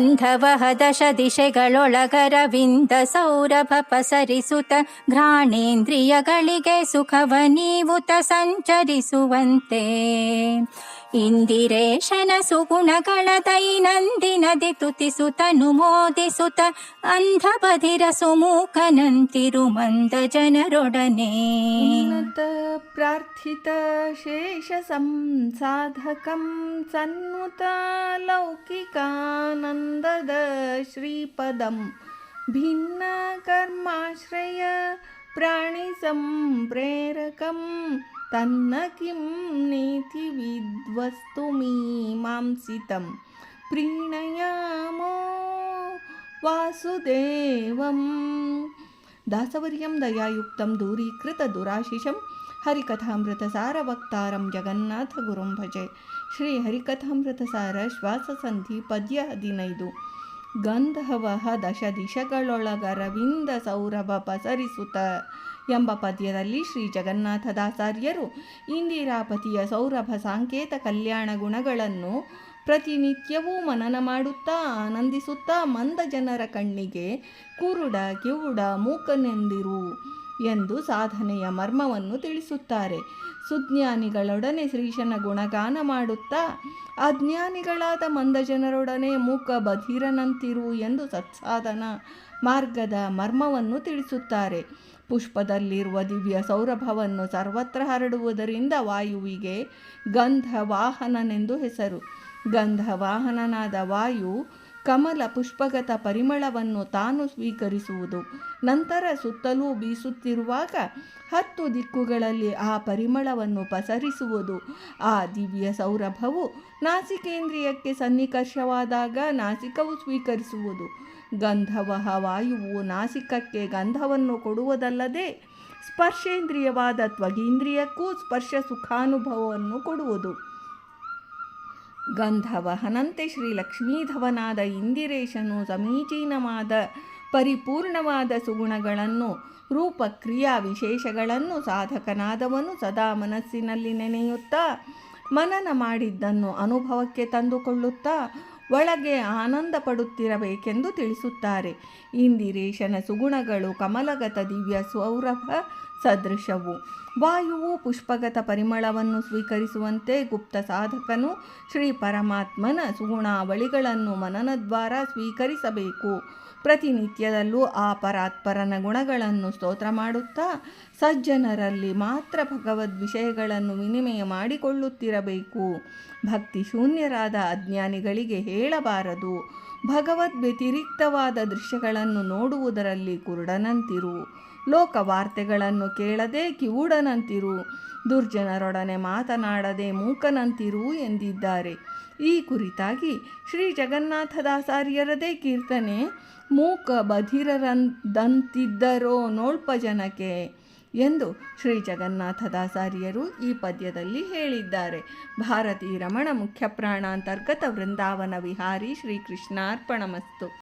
ಗಂಧವಹ ದಶ ದಿಶೆಗಳೊಳಗರವಿಂದ ಸೌರಭ ಪಸರಿಸುತ್ತ ಘ್ರಾಣೇಂದ್ರಿಯಗಳಿಗೆ ಸುಖವ ನೀವುತ ಸಂಚರಿಸುವಂತೆ. ಇಂದಿರೇಶನ ಸುಗುಣಗಳ ದೈನಂದಿನದಿ ತುತಿಸುತನು ಮೋದಿಸುತ್ತ ಅಂಧ ಬಧಿರ ಸುಮೂಕನಂತಿರು ಮಂದ ಜನರೊಡನೆ ಉನ್ನತ ಪ್ರಾರ್ಥಿತ ಶೇಷ ಸಂಸಾಧಕಂ ಸನ್ನುತ ಲೌಕಿಕಾನಂದದ ಶ್ರೀಪದಂ ಭಿನ್ನ ಕರ್ಮಾಶ್ರಯ ಪ್ರಾಣಿ ಸಂಪ್ರೇರಕಂ ತನ್ನ ಕಿಂ విద్వస్తు మీమాంసితం ప్రీణయామో వాసుదేవం దాసవర్యం దయాయుక్తం దూరీకృత దురాశిషం हरिकथामृतसारवक्तारं जगन्नाथगुरुं भजे श्रीहरिकथामृतसार श्वाससन्धि पद्य हदिनैदु ಗಂಧವಹ ದಶ ದಿಶಗಳೊಳಗರವಿಂದ ಸೌರಭ ಪಸರಿಸುತ್ತ ಎಂಬ ಪದ್ಯದಲ್ಲಿ ಶ್ರೀ ಜಗನ್ನಾಥದಾಸಾರ್ಯರು ಇಂದಿರಾಪತಿಯ ಸೌರಭ ಸಾಂಕೇತ ಕಲ್ಯಾಣ ಗುಣಗಳನ್ನು ಪ್ರತಿನಿತ್ಯವೂ ಮನನ ಮಾಡುತ್ತಾ, ಆನಂದಿಸುತ್ತಾ ಮಂದ ಜನರ ಕಣ್ಣಿಗೆ ಕುರುಡ, ಕಿವುಡ, ಮೂಕನೆಂದಿರು ಎಂದು ಸಾಧನೆಯ ಮರ್ಮವನ್ನು ತಿಳಿಸುತ್ತಾರೆ. ಸುಜ್ಞಾನಿಗಳೊಡನೆ ಶ್ರೀಶನ ಗುಣಗಾನ ಮಾಡುತ್ತಾ, ಅಜ್ಞಾನಿಗಳಾದ ಮಂದ ಜನರೊಡನೆ ಮೂಕ ಬಧಿರನಂತಿರು ಎಂದು ಸತ್ಸಾಧನ ಮಾರ್ಗದ ಮರ್ಮವನ್ನು ತಿಳಿಸುತ್ತಾರೆ. ಪುಷ್ಪದಲ್ಲಿರುವ ದಿವ್ಯ ಸೌರಭವನ್ನು ಸರ್ವತ್ರ ಹರಡುವುದರಿಂದ ವಾಯುವಿಗೆ ಗಂಧ ವಾಹನನೆಂದು ಹೆಸರು. ಗಂಧ ವಾಹನನಾದ ವಾಯು ಕಮಲ ಪುಷ್ಪಗತ ಪರಿಮಳವನ್ನು ತಾನು ಸ್ವೀಕರಿಸುವುದು. ನಂತರ ಸುತ್ತಲೂ ಬೀಸುತ್ತಿರುವಾಗ ಹತ್ತು ದಿಕ್ಕುಗಳಲ್ಲಿ ಆ ಪರಿಮಳವನ್ನು ಪಸರಿಸುವುದು. ಆ ದಿವ್ಯ ಸೌರಭವು ನಾಸಿಕೇಂದ್ರಿಯಕ್ಕೆ ಸನ್ನಿಕರ್ಷವಾದಾಗ ನಾಸಿಕವು ಸ್ವೀಕರಿಸುವುದು. ಗಂಧವಹ ವಾಯುವು ನಾಸಿಕಕ್ಕೆ ಗಂಧವನ್ನು ಕೊಡುವುದಲ್ಲದೆ ಸ್ಪರ್ಶೇಂದ್ರಿಯವಾದ ತ್ವಗೀಂದ್ರಿಯಕ್ಕೂ ಸ್ಪರ್ಶ ಸುಖಾನುಭವವನ್ನು ಕೊಡುವುದು. ಗಂಧವಹನಂತೆ ಶ್ರೀ ಲಕ್ಷ್ಮೀಧವನಾದ ಇಂದಿರೇಶನು ಸಮೀಚೀನವಾದ, ಪರಿಪೂರ್ಣವಾದ ಸುಗುಣಗಳನ್ನು ರೂಪ ಕ್ರಿಯಾ ವಿಶೇಷಗಳನ್ನು ಸಾಧಕನಾದವನು ಸದಾ ಮನಸ್ಸಿನಲ್ಲಿ ನೆನೆಯುತ್ತಾ, ಮನನ ಮಾಡಿದ್ದನ್ನು ಅನುಭವಕ್ಕೆ ತಂದುಕೊಳ್ಳುತ್ತಾ, ಒಳಗೆ ಆನಂದ ಪಡುತ್ತಿರಬೇಕೆಂದು ತಿಳಿಸುತ್ತಾರೆ. ಇಂದಿರೇಶನ ಸುಗುಣಗಳು ಕಮಲಗತ ದಿವ್ಯ ಸೌರಭ ಸದೃಶವು. ವಾಯುವು ಪುಷ್ಪಗತ ಪರಿಮಳವನ್ನು ಸ್ವೀಕರಿಸುವಂತೆ ಗುಪ್ತ ಸಾಧಕನು ಶ್ರೀ ಪರಮಾತ್ಮನ ಸುಗುಣಾವಳಿಗಳನ್ನು ಮನನದ್ವಾರ ಸ್ವೀಕರಿಸಬೇಕು. ಪ್ರತಿನಿತ್ಯದಲ್ಲೂ ಆ ಪರಾತ್ಪರನ ಗುಣಗಳನ್ನು ಸ್ತೋತ್ರ ಮಾಡುತ್ತಾ, ಸಜ್ಜನರಲ್ಲಿ ಮಾತ್ರ ಭಗವದ್ ವಿಷಯಗಳನ್ನು ವಿನಿಮಯ ಮಾಡಿಕೊಳ್ಳುತ್ತಿರಬೇಕು. ಭಕ್ತಿ ಶೂನ್ಯರಾದ ಅಜ್ಞಾನಿಗಳಿಗೆ ಹೇಳಬಾರದು. ಭಗವದ್ ವ್ಯತಿರಿಕ್ತವಾದ ದೃಶ್ಯಗಳನ್ನು ನೋಡುವುದರಲ್ಲಿ ಕುರುಡನಂತಿರು. ಲೋಕ ವಾರ್ತೆಗಳನ್ನು ಕೇಳದೆ ಕಿವುಡನಂತಿರು. ದುರ್ಜನರೊಡನೆ ಮಾತನಾಡದೆ ಮೂಕನಂತಿರು ಎಂದಿದ್ದಾರೆ. ಈ ಕುರಿತಾಗಿ ಶ್ರೀ ಜಗನ್ನಾಥದಾಸಾರ್ಯರದೇ ಕೀರ್ತನೆ, ಮೂಕ ಬಧಿರರಂದಂತಿದ್ದರೋ ನೋಳ್ಪ ಜನಕ್ಕೆ ಎಂದು ಶ್ರೀ ಜಗನ್ನಾಥದಾಸಾರ್ಯರು ಈ ಪದ್ಯದಲ್ಲಿ ಹೇಳಿದ್ದಾರೆ. ಭಾರತೀ ರಮಣ ಮುಖ್ಯ ಪ್ರಾಣಾಂತರ್ಗತ ವೃಂದಾವನ ವಿಹಾರಿ ಶ್ರೀಕೃಷ್ಣಾರ್ಪಣಮಸ್ತು.